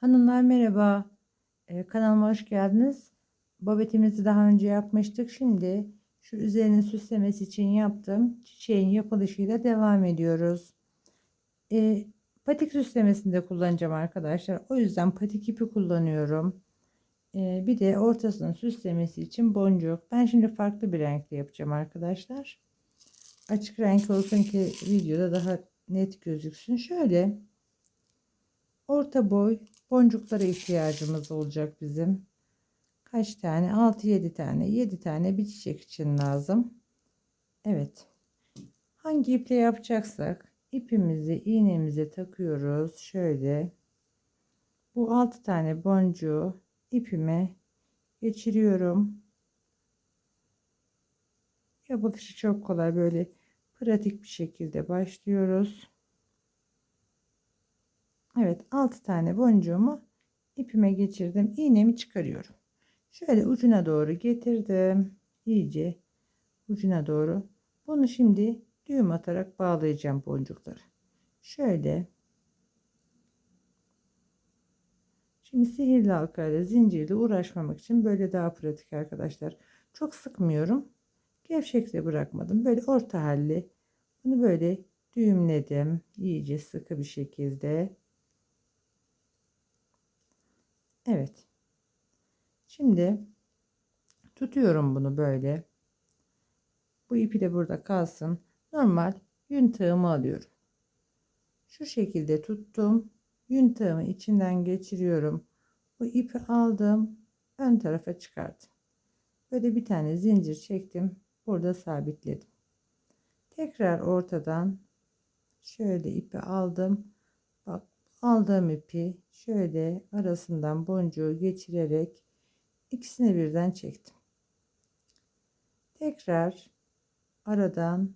Hanımlar merhaba. Ee, kanalıma hoş geldiniz. Babetimizi daha önce yapmıştık. Şimdi şu üzerinin süslemesi için yaptığım çiçeğin yapılışıyla devam ediyoruz. Ee, patik süslemesini de kullanacağım arkadaşlar. O yüzden patik ipi kullanıyorum. Ee, bir de ortasının süslemesi için boncuk. Ben şimdi farklı bir renkle yapacağım arkadaşlar. Açık renk olsun ki videoda daha net gözüksün. Şöyle orta boy boncuklara ihtiyacımız olacak bizim. Kaç tane? 6-7 tane. 7 tane bir çiçek için lazım. Evet. Hangi iple yapacaksak ipimizi iğnemize takıyoruz. Şöyle. Bu 6 tane boncuğu ipime geçiriyorum. Yapılışı çok kolay. Böyle pratik bir şekilde başlıyoruz. Evet 6 tane boncuğumu ipime geçirdim. İğnemi çıkarıyorum. Şöyle ucuna doğru getirdim. İyice ucuna doğru. Bunu şimdi düğüm atarak bağlayacağım boncukları. Şöyle. Şimdi sihirli halkayla zincirle uğraşmamak için böyle daha pratik arkadaşlar. Çok sıkmıyorum. Gevşekle bırakmadım. Böyle orta halli. Bunu böyle düğümledim. İyice sıkı bir şekilde. Evet. Şimdi tutuyorum bunu böyle. Bu ipi de burada kalsın. Normal yün tığımı alıyorum. Şu şekilde tuttum. Yün tığımı içinden geçiriyorum. Bu ipi aldım. Ön tarafa çıkardım. Böyle bir tane zincir çektim. Burada sabitledim. Tekrar ortadan şöyle ipi aldım. Aldığım ipi şöyle arasından boncuğu geçirerek ikisini birden çektim. Tekrar aradan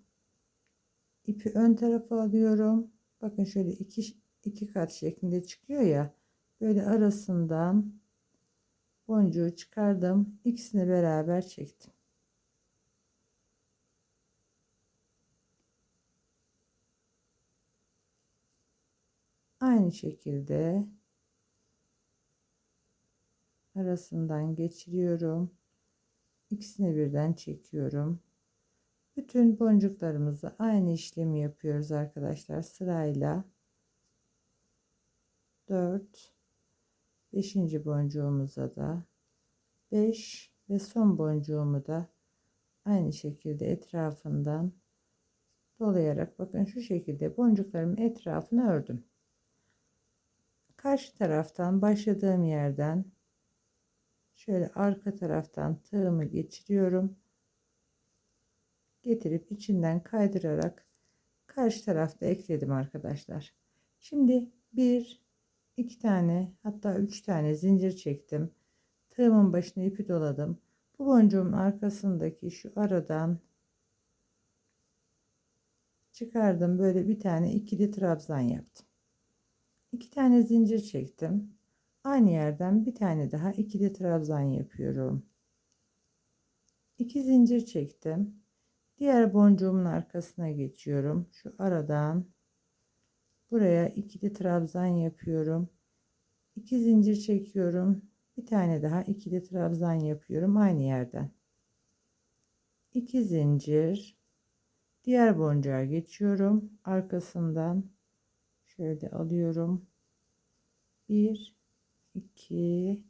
ipi ön tarafa alıyorum. Bakın şöyle iki, iki kat şeklinde çıkıyor ya. Böyle arasından boncuğu çıkardım. İkisini beraber çektim. Aynı şekilde arasından geçiriyorum. İkisini birden çekiyorum. Bütün boncuklarımızı aynı işlemi yapıyoruz arkadaşlar sırayla. 4 5. boncuğumuza da 5 ve son boncuğumu da aynı şekilde etrafından dolayarak bakın şu şekilde boncuklarımın etrafını ördüm. Karşı taraftan başladığım yerden şöyle arka taraftan tığımı geçiriyorum. Getirip içinden kaydırarak karşı tarafta ekledim arkadaşlar. Şimdi bir, iki tane hatta üç tane zincir çektim. Tığımın başına ipi doladım. Bu boncuğumun arkasındaki şu aradan çıkardım. Böyle bir tane ikili trabzan yaptım. İki tane zincir çektim. Aynı yerden bir tane daha ikili trabzan yapıyorum. İki zincir çektim. Diğer boncuğumun arkasına geçiyorum. Şu aradan buraya ikili trabzan yapıyorum. İki zincir çekiyorum. Bir tane daha ikili trabzan yapıyorum aynı yerden. İki zincir. Diğer boncuğa geçiyorum. Arkasından şöyle alıyorum. 1 2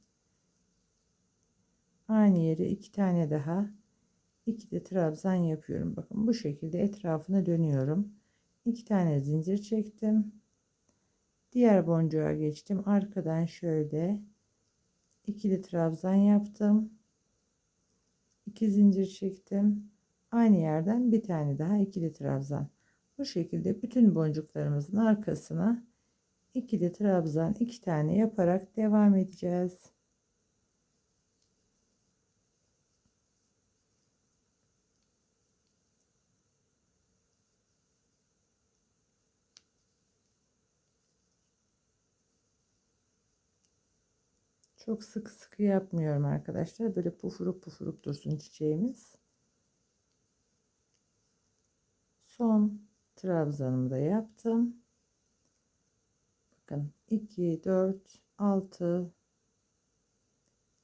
aynı yere iki tane daha iki de trabzan yapıyorum. Bakın bu şekilde etrafına dönüyorum. iki tane zincir çektim. Diğer boncuğa geçtim. Arkadan şöyle ikili trabzan yaptım. iki zincir çektim. Aynı yerden bir tane daha ikili trabzan. Bu şekilde bütün boncuklarımızın arkasına ikili trabzan iki tane yaparak devam edeceğiz. Çok sık sıkı yapmıyorum arkadaşlar. Böyle pufuruk pufuruk dursun çiçeğimiz. Son trabzanımı da yaptım. Bakın 2, 4, 6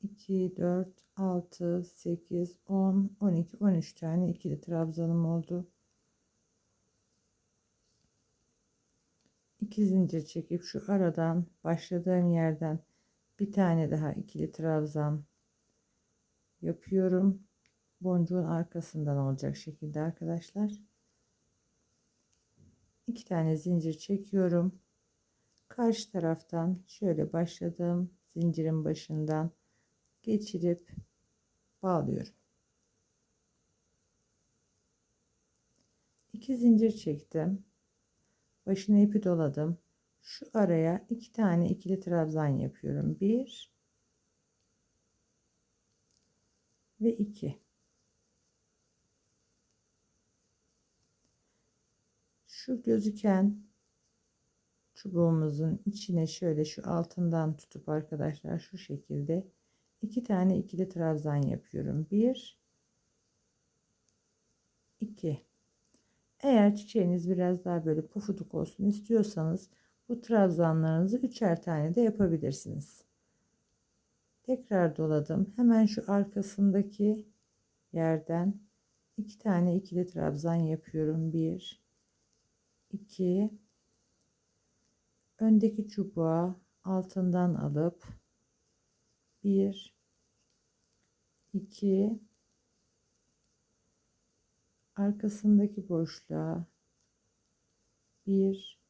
2 4 6 8 10 12 13 tane ikili trabzanım oldu. 2 zincir çekip şu aradan başladığım yerden bir tane daha ikili trabzan yapıyorum. Boncuğun arkasından olacak şekilde arkadaşlar. İki tane zincir çekiyorum. Karşı taraftan şöyle başladığım zincirin başından geçirip bağlıyorum. İki zincir çektim. Başına ipi doladım. Şu araya iki tane ikili trabzan yapıyorum. Bir ve iki. Şu gözüken çubuğumuzun içine şöyle şu altından tutup arkadaşlar şu şekilde iki tane ikili trabzan yapıyorum. Bir, iki. Eğer çiçeğiniz biraz daha böyle pufuduk olsun istiyorsanız bu trabzanlarınızı üçer tane de yapabilirsiniz. Tekrar doladım. Hemen şu arkasındaki yerden iki tane ikili trabzan yapıyorum. Bir, iki. Öndeki çubuğa altından alıp bir, iki, arkasındaki boşluğa bir,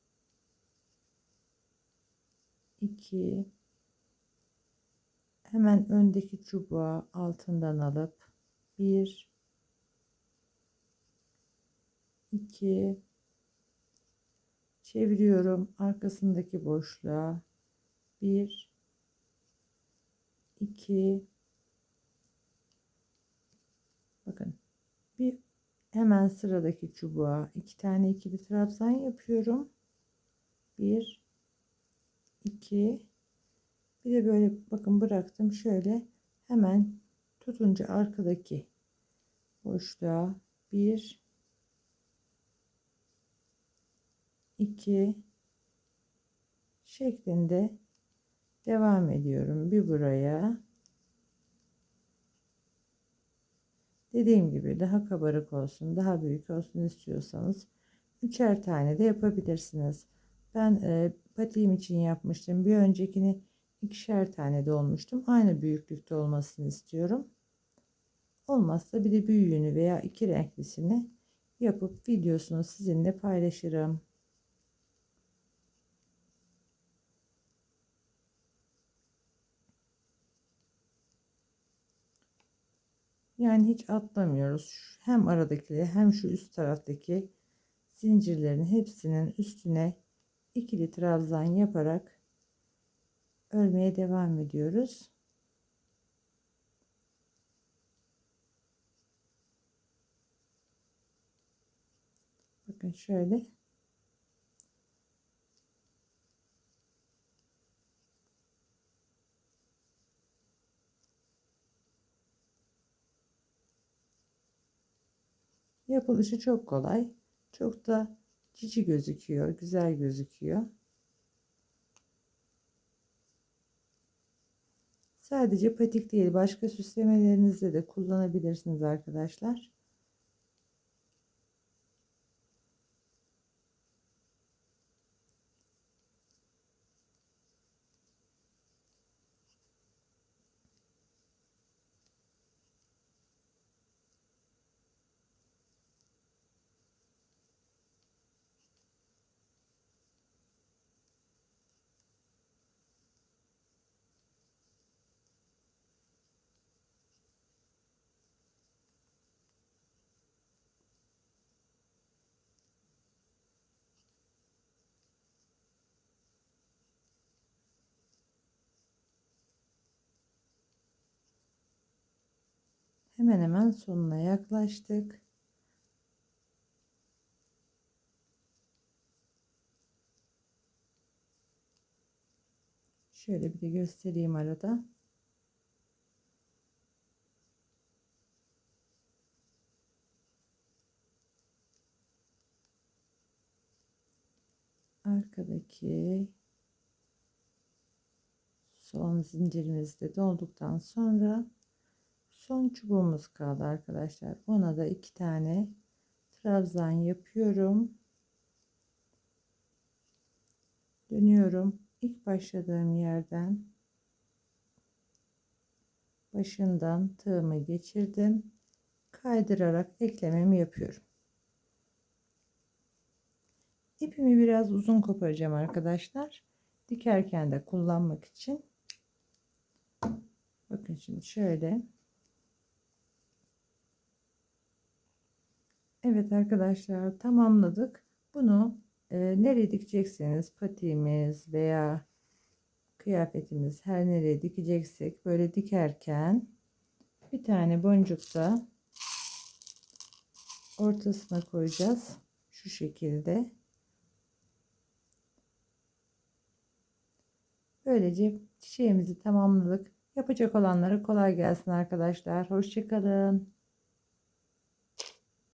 iki, hemen öndeki çubuğa altından alıp bir, iki, çeviriyorum. Arkasındaki boşluğa. Bir, iki, bakın. Bir hemen sıradaki çubuğa iki tane ikili trabzan yapıyorum. Bir, iki, bir de böyle bakın bıraktım. Şöyle hemen tutunca arkadaki boşluğa bir, iki şeklinde devam ediyorum. Bir buraya Dediğim gibi daha kabarık olsun, daha büyük olsun istiyorsanız üçer tane de yapabilirsiniz. Ben e, patiğim için yapmıştım. Bir öncekini ikişer tane de olmuştum. Aynı büyüklükte olmasını istiyorum. Olmazsa bir de büyüğünü veya iki renklisini yapıp videosunu sizinle paylaşırım. Yani hiç atlamıyoruz. Hem aradaki hem şu üst taraftaki zincirlerin hepsinin üstüne ikili trabzan yaparak örmeye devam ediyoruz. Bakın şöyle Yapılışı çok kolay. Çok da cici gözüküyor. Güzel gözüküyor. Sadece patik değil başka süslemelerinizde de kullanabilirsiniz arkadaşlar. Hemen hemen sonuna yaklaştık. Şöyle bir de göstereyim arada. Arkadaki Son zincirimiz de dolduktan sonra son çubuğumuz kaldı arkadaşlar. Ona da iki tane trabzan yapıyorum. Dönüyorum. İlk başladığım yerden başından tığımı geçirdim. Kaydırarak eklememi yapıyorum. İpimi biraz uzun koparacağım arkadaşlar. Dikerken de kullanmak için. Bakın şimdi şöyle. Evet arkadaşlar tamamladık. Bunu e, nereye dikecekseniz patiğimiz veya kıyafetimiz her nereye dikeceksek böyle dikerken bir tane boncuk da ortasına koyacağız. Şu şekilde. Böylece çiçeğimizi tamamladık. Yapacak olanlara kolay gelsin arkadaşlar. Hoşçakalın.